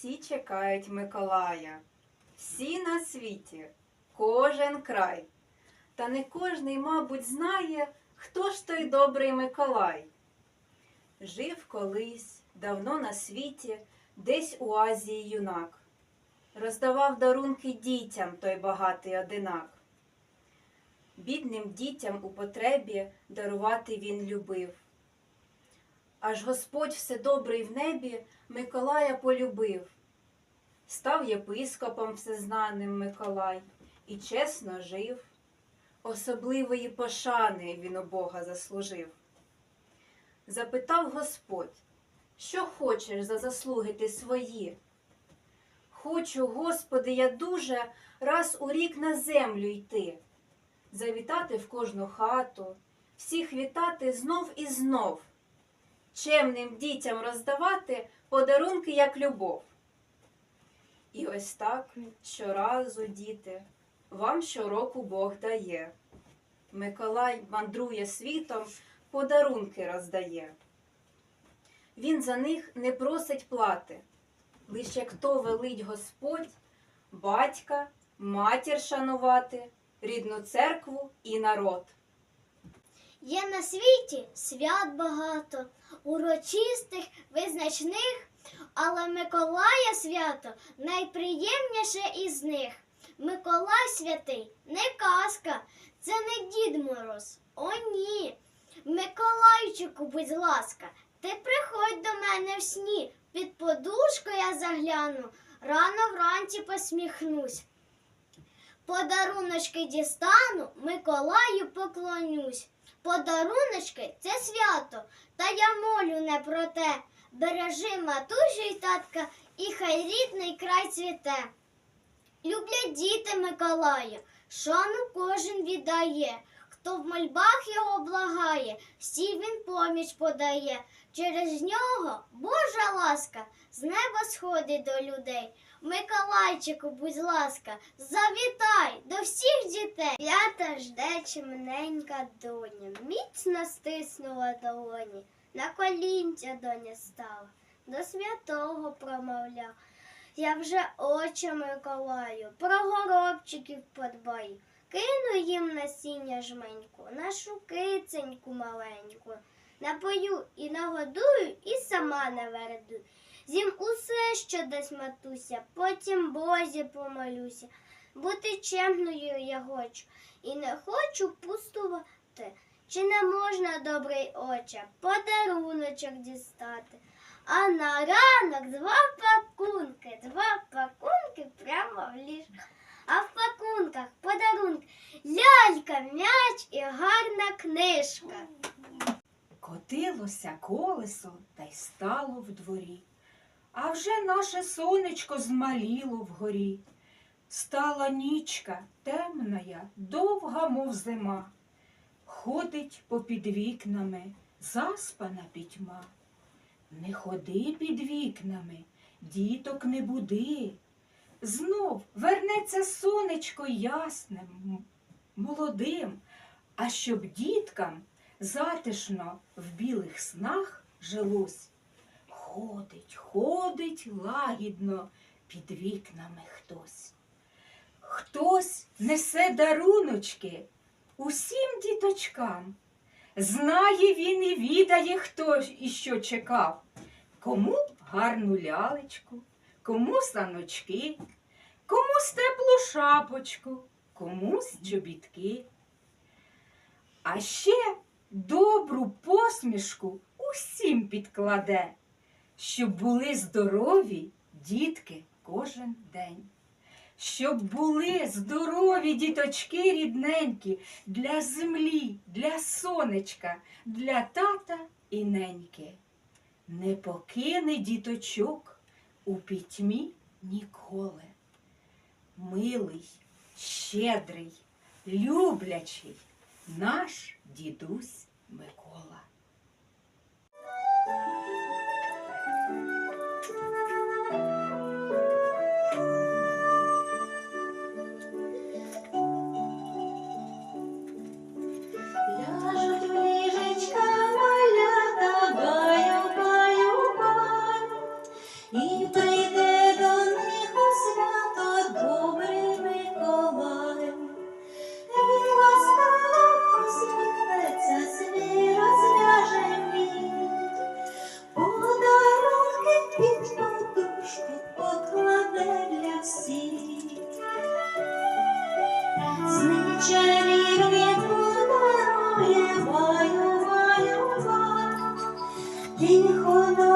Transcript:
Всі чекають Миколая, всі на світі, кожен край. Та не кожний, мабуть, знає, хто ж той добрий Миколай. Жив колись, давно на світі, десь у Азії юнак. Роздавав дарунки дітям той багатий одинак. Бідним дітям у потребі дарувати він любив. Аж Господь Вседобрий в небі Миколая полюбив. Став єпископом всезнаним Миколай і чесно жив. Особливої пошани він у Бога заслужив. Запитав Господь, що хочеш за заслуги ти свої? Хочу, Господи, я дуже раз у рік на землю йти, завітати в кожну хату, всіх вітати знов і знов, чемним дітям роздавати подарунки, як любов. І ось так щоразу, діти, вам щороку Бог дає. Миколай мандрує світом, подарунки роздає. Він за них не просить плати. Лише хто велить Господь, батька, матір шанувати, рідну церкву і народ. Є на світі свят багато, урочистих, визначних, але Миколая свято найприємніше із них. Миколай святий не казка, це не Дід Мороз. О, ні. Миколайчику, будь ласка, ти приходь до мене в сні. Під подушку я загляну, рано вранці посміхнусь. Подаруночки дістану, Миколаю поклонюсь. Подаруночки це свято, та я молю не про те. Бережи матусю й татка, і хай рідний край цвіте. Люблять діти Миколая, шану кожен віддає. Хто в мольбах його благає, всі він поміч подає. Через нього Божа ласка з неба сходить до людей. Миколайчику, будь ласка, завітай до всіх дітей. П'ята жде чимненька доня, міцно стиснула долоні, на колінця доня стала, до святого промовляв. Я вже очі Миколаю, про горобчиків подбаю. Кину їм насіння жменьку, нашу киценьку маленьку. Напою і нагодую, і сама наверду. З'їм усе, що дасть матуся, потім Бозі помолюся. Бути чемною я хочу, і не хочу пустувати. Чи не можна, добрий оче, подаруночок дістати? А на ранок два пакунки, два пакунки прямо в ліжко. А в пакунках подарунки лялька, м'яч і гарна книжка. Котилося колесо та й стало в дворі. А вже наше сонечко змаліло вгорі. Стала нічка темная, довга, мов зима. Ходить попід вікнами, заспана пітьма. Не ходи під вікнами, діток не буди. Знов вернеться сонечко ясним, молодим, а щоб діткам затишно в білих снах жилось. Ходить, ходить лагідно під вікнами хтось. Хтось несе даруночки усім діточкам. Знає він і відає, хто і що чекав. Кому гарну лялечку, кому саночки, комусь теплу шапочку, комусь чобітки. А ще добру посмішку усім підкладе, щоб були здорові дітки кожен день. Щоб були здорові діточки рідненькі для землі, для сонечка, для тата і неньки. Не покине діточок у пітьмі ніколи. Милий, щедрий, люблячий наш дідусь Микола. І прийде до них у свято добрий Миколай. Він ласкаво посміхнеться, свій розв'яже мід, подарунки під подушку покладе всіх. Зничарівні подарує, тихо